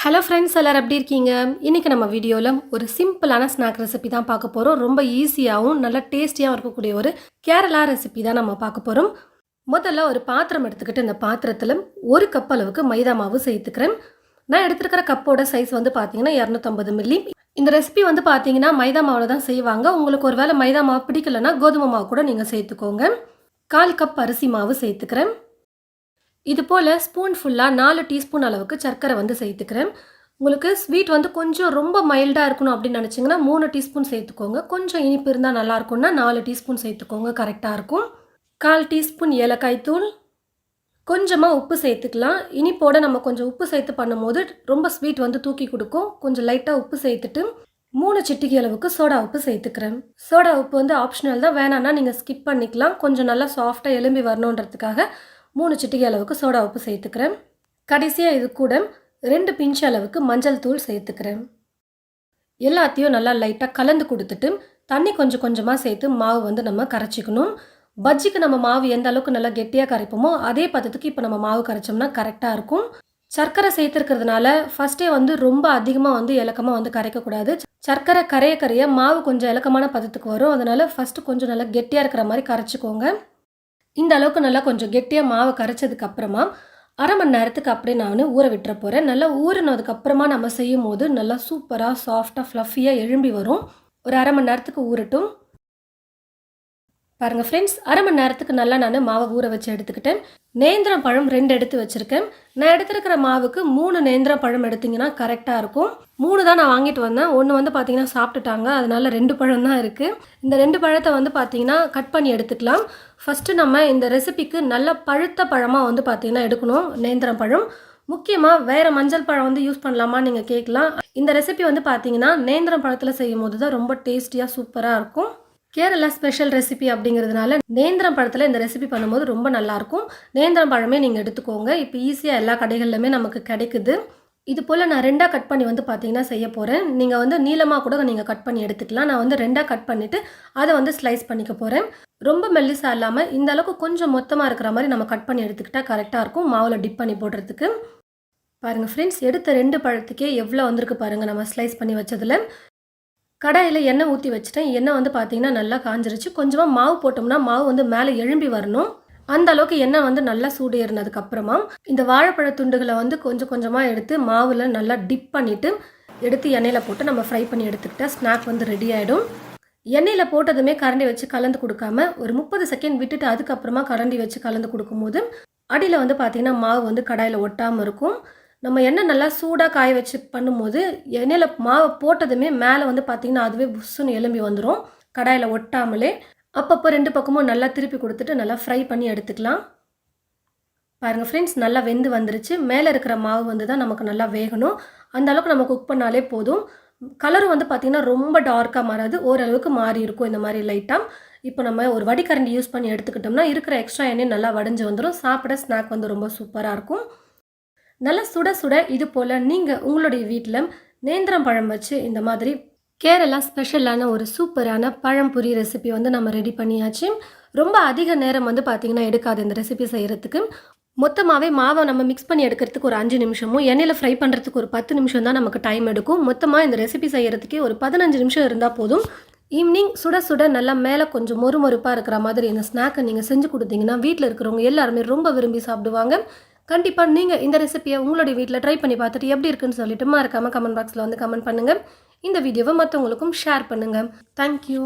Hello friends எல்லோரும் எப்படி இருக்கீங்க? இன்றைக்கி நம்ம வீடியோவில் ஒரு சிம்பிளான ஸ்நாக் ரெசிபி தான் பார்க்க போகிறோம் ரொம்ப ஈஸியாகவும் நல்ல டேஸ்டியாகவும் இருக்கக்கூடிய ஒரு கேரளா ரெசிபி தான் நம்ம பார்க்க போகிறோம் முதல்ல ஒரு பாத்திரம் எடுத்துக்கிட்டு இந்த பாத்திரத்தில் ஒரு கப் அளவுக்கு மைதா மாவு சேர்த்துக்கிறேன். நான் எடுத்துருக்கிற கப்போட சைஸ் வந்து பார்த்தீங்கன்னா இரநூத்தம்பது மில்லி இந்த ரெசிபி வந்து பார்த்தீங்கன்னா மைதா மாவில் தான் செய்வாங்க. உங்களுக்கு ஒரு வேளை மைதா மாவு பிடிக்கலன்னா கோதுமை மாவு கூட நீங்கள் சேர்த்துக்கோங்க. கால் கப் அரிசி மாவு சேர்த்துக்கிறேன். இது போல் ஸ்பூன் ஃபுல்லாக நாலு டீஸ்பூன் அளவுக்கு சர்க்கரை வந்து சேர்த்துக்கிறேன். உங்களுக்கு ஸ்வீட் வந்து கொஞ்சம் ரொம்ப மைல்டாக இருக்கணும் அப்படின்னு நினச்சிங்கன்னா மூணு டீஸ்பூன் சேர்த்துக்கோங்க. கொஞ்சம் இனிப்பு இருந்தால் நல்லா இருக்கும்னா நாலு டீஸ்பூன் சேர்த்துக்கோங்க கரெக்டாக இருக்கும். கால் டீஸ்பூன் ஏலக்காய் தூள். கொஞ்சமாக உப்பு சேர்த்துக்கலாம். இனிப்போட நம்ம கொஞ்சம் உப்பு சேர்த்து பண்ணும்போது ரொம்ப ஸ்வீட் வந்து தூக்கி கொடுக்கும். கொஞ்சம் லைட்டாக உப்பு சேர்த்துட்டு மூணு சிட்டிகை அளவுக்கு சோடா உப்பு சேர்த்துக்கிறேன். சோடா உப்பு வந்து ஆப்ஷனல் தான். வேணான்னா நீங்கள் ஸ்கிப் பண்ணிக்கலாம். கொஞ்சம் நல்லா சாஃப்டாக எலும்பி வரணுன்றதுக்காக மூணு சிட்டிகை அளவுக்கு சோடா உப்பு சேர்த்துக்கிறேன். கடைசியாக இது கூட ரெண்டு பிஞ்ச் அளவுக்கு மஞ்சள் தூள் சேர்த்துக்கிறேன். எல்லாத்தையும் நல்லா லைட்டாக கலந்து கொடுத்துட்டு தண்ணி கொஞ்சம் கொஞ்சமாக சேர்த்து மாவு வந்து நம்ம கரைச்சிக்கணும். பஜ்ஜிக்கு நம்ம மாவு எந்த அளவுக்கு நல்லா கெட்டியாக கரைப்போமோ அதே பதத்துக்கு இப்போ நம்ம மாவு கரைச்சோம்னா கரெக்டாக இருக்கும். சர்க்கரை சேர்த்துருக்கிறதுனால ஃபஸ்ட்டே வந்து ரொம்ப அதிகமாக வந்து இலக்கமாக வந்து கரைக்கக்கூடாது சர்க்கரை கரைய கரைய மாவு கொஞ்சம் இலக்கமான பதத்துக்கு வரும். அதனால் ஃபஸ்ட்டு கொஞ்சம் நல்லா கெட்டியாக இருக்கிற மாதிரி கரைச்சிக்கோங்க. இந்த அளவுக்கு நல்லா கொஞ்சம் கெட்டியாக மாவை கரைச்சதுக்கு அப்புறமா அரை மணி நேரத்துக்கு அப்படியே நான் ஊற விட்டுற போகிறேன் நல்லா ஊறினதுக்கப்புறமா நம்ம செய்யும் போது நல்லா சூப்பராக சாஃப்டாக ஃப்ளஃபியாக எழும்பி வரும். ஒரு அரை மணி நேரத்துக்கு ஊறட்டும். பாருங்கள் ஃப்ரெண்ட்ஸ் அரை மணி நேரத்துக்கு நல்லா நான் மாவை ஊற வச்சு எடுத்துக்கிட்டேன். நேந்திரம் பழம் ரெண்டு எடுத்து வச்சுருக்கேன். நான் எடுத்துருக்கிற மாவுக்கு மூணு நேந்திரம் பழம் எடுத்திங்கன்னா கரெக்டாக இருக்கும். மூணு தான் நான் வாங்கிட்டு வந்தேன். ஒன்று வந்து பார்த்தீங்கன்னா சாப்பிட்டுட்டாங்க. அதனால் ரெண்டு பழம் தான் இருக்குது இந்த ரெண்டு பழத்தை வந்து பார்த்தீங்கன்னா கட் பண்ணி எடுத்துக்கலாம். ஃபஸ்ட்டு நம்ம இந்த ரெசிபிக்கு நல்ல பழுத்த பழமாக வந்து பார்த்தீங்கன்னா எடுக்கணும். நேந்திரம் பழம் முக்கியமாக வேறு மஞ்சள் பழம் வந்து யூஸ் பண்ணலாமா நீங்கள் கேட்கலாம் இந்த ரெசிபி வந்து பார்த்தீங்கன்னா நேந்திரம் பழத்தில் செய்யும் போது தான் ரொம்ப டேஸ்டியாக சூப்பராக இருக்கும். கேரளா ஸ்பெஷல் ரெசிபி அப்படிங்கிறதுனால நேந்திரம் பழத்தில் இந்த ரெசிபி பண்ணும்போது ரொம்ப நல்லாயிருக்கும். நேந்திரம் பழமே நீங்கள் எடுத்துக்கோங்க. இப்போ ஈஸியாக எல்லா கடைகள்லையுமே நமக்கு கிடைக்குது. இது போல் நான் ரெண்டாக கட் பண்ணி வந்து பார்த்தீங்கன்னா செய்ய போகிறேன் நீங்கள் வந்து நீளமாக கூட நீங்கள் கட் பண்ணி எடுத்துக்கலாம். நான் வந்து ரெண்டாக கட் பண்ணிவிட்டு அதை வந்து ஸ்லைஸ் பண்ணிக்க போகிறேன் ரொம்ப மெல்லிசாக இல்லாமல் இந்த அளவுக்கு கொஞ்சம் மொத்தமாக இருக்கிற மாதிரி நம்ம கட் பண்ணி எடுத்துக்கிட்டால் கரெக்டாக இருக்கும். மாவில் டிப் பண்ணி போடுறதுக்கு. பாருங்கள் ஃப்ரெண்ட்ஸ் எடுத்த ரெண்டு பழத்துக்கே எவ்வளோ வந்திருக்கு பாருங்கள் நம்ம ஸ்லைஸ் பண்ணி வச்சதில். கடாயில் எண்ணெய் ஊற்றி வச்சுட்டேன். எண்ணெய் வந்து பார்த்தீங்கன்னா நல்லா காஞ்சிருச்சு. கொஞ்சமாக மாவு போட்டோம்னா மாவு வந்து மேலே எழும்பி வரணும். அந்த அளவுக்கு எண்ணெய் வந்து நல்லா சூடு ஏறினதுக்கப்புறமா இந்த வாழைப்பழ துண்டுகளை வந்து கொஞ்சம் கொஞ்சமாக எடுத்து மாவில் நல்லா டிப் பண்ணிவிட்டு எடுத்து எண்ணெயில் போட்டு நம்ம ஃப்ரை பண்ணி எடுத்துக்கிட்டால் ஸ்நாக் வந்து ரெடி ஆகிடும் எண்ணெயில் போட்டதுமே கரண்டி வச்சு கலந்து கொடுக்காம ஒரு முப்பது செகண்ட் விட்டுட்டு அதுக்கப்புறமா கரண்டி வச்சு கலந்து கொடுக்கும்போது அடியில் வந்து பார்த்திங்கன்னா மாவு வந்து கடாயில் ஒட்டாமல் இருக்கும். நம்ம எண்ணெய் நல்லா சூடாக காய வச்சு பண்ணும்போது எண்ணெயில் மாவை போட்டதுமே மேலே வந்து பார்த்திங்கன்னா அதுவே புஷ்ஷுன்னு எலும்பி வந்துடும் கடாயில் ஒட்டாமலே. அப்பப்போ ரெண்டு பக்கமும் நல்லா திருப்பி கொடுத்துட்டு நல்லா ஃப்ரை பண்ணி எடுத்துக்கலாம். பாருங்கள் ஃப்ரெண்ட்ஸ் நல்லா வெந்து வந்துருச்சு. மேலே இருக்கிற மாவு வந்து தான் நமக்கு நல்லா வேகணும். அந்த அளவுக்கு நம்ம குக் பண்ணாலே போதும். கலரும் வந்து பார்த்திங்கன்னா ரொம்ப டார்க்காக மாறாது. ஓரளவுக்கு மாறி இருக்கும் இந்த மாதிரி லைட்டாக இப்போ நம்ம ஒரு வடிகரண்டி யூஸ் பண்ணி எடுத்துக்கிட்டோம்னா இருக்கிற எக்ஸ்ட்ரா எண்ணெய் நல்லா வடிஞ்சு வந்துடும் சாப்பிட ஸ்நாக் வந்து ரொம்ப சூப்பராக இருக்கும். நல்லா சுட சுட இது போல் நீங்கள் உங்களுடைய வீட்டில் நேந்திரம் பழம் வச்சு இந்த மாதிரி கேரளா ஸ்பெஷலான ஒரு சூப்பரான பழம்புரி ரெசிபி வந்து நம்ம ரெடி பண்ணியாச்சு. ரொம்ப அதிக நேரம் வந்து பார்த்திங்கன்னா எடுக்காது இந்த ரெசிபி செய்கிறதுக்கு மொத்தமாகவே மாவை நம்ம மிக்ஸ் பண்ணி எடுக்கிறதுக்கு ஒரு அஞ்சு நிமிஷமும் எண்ணெயில் ஃப்ரை பண்ணுறதுக்கு ஒரு பத்து நிமிஷம் தான் நமக்கு டைம் எடுக்கும். மொத்தமாக இந்த ரெசிபி செய்கிறதுக்கே ஒரு பதினஞ்சு நிமிஷம் இருந்தால் போதும். ஈவினிங் சுட சுட நல்லா மேலே கொஞ்சம் மொறுமொறுப்பாக இருக்கிற மாதிரி இந்த ஸ்நாக்கை நீங்கள் செஞ்சு கொடுத்தீங்கன்னா வீட்டில் இருக்கிறவங்க எல்லாருமே ரொம்ப விரும்பி சாப்பிடுவாங்க. கண்டிப்பாக நீங்கள் இந்த ரெசிபியை உங்களுடைய வீட்டில் ட்ரை பண்ணி பார்த்துட்டு எப்படி இருக்குன்னு சொல்லிட்டு மறக்காமல் கமெண்ட் பாக்ஸில் வந்து கமெண்ட் பண்ணுங்கள் இந்த வீடியோவை மற்றவங்களுக்கும் ஷேர் பண்ணுங்கள் தேங்க்யூ